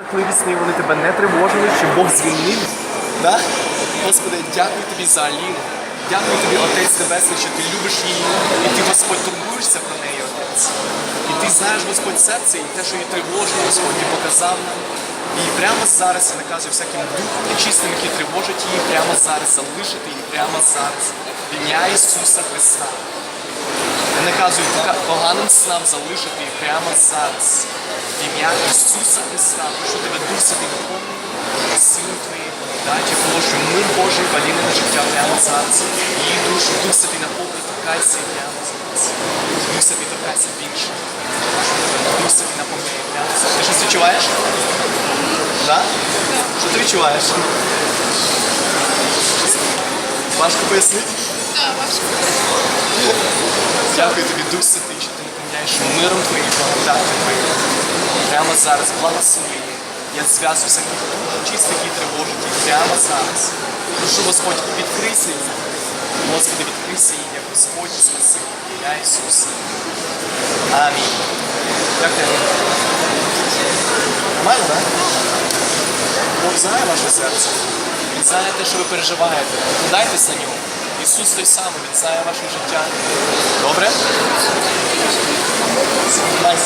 Жахливі вони тебе не тривожили, що Бог звільнив. Да? Господи, дякую тобі за Аліну. Дякую тобі, Отець Небесний, що ти любиш її, і ти, Господь, турбуєшся про неї, Отець. І ти знаєш, Господь, серце, і те, що її тривожить, Господь, ти показав нам. І прямо зараз я наказую всяким духом нечистим, які тривожать її, прямо зараз залишити її, прямо зараз. В ім'я Ісуса Христа. Я наказую поганим снам залишити їх прямо зараз. Ім'я Ісуса Христа, прошу тебе Дух Святий наповнює силу твоєї благодаті, прошу мир Божий валіни на життя прямо зараз. Її душу, Дух Святий наповнює, торкайся прямо зараз. Дух Святий торкайся більше. Дух Святий наповнює прямо зараз. Ти щось відчуваєш? Да? Що ти відчуваєш? Важко пояснити? Так, важко. Дякую тобі, Дух Святий, що ти наповняєш миром твоїм, благодаті твоєю. Прямо зараз, благослови. Я зв'язую всяких чистих і тривожить прямо зараз. Прошу, Господь, відкрийся їй. Господи, відкрийся їй, як Господь Спаситель, ім'я Ісуса. Амінь. Як ти? Нормально, так? Бог знає ваше серце. Він знає те, що ви переживаєте. Покладайтесь на нього. Ісус той самий, Він знає ваше життя. Добре? Найс.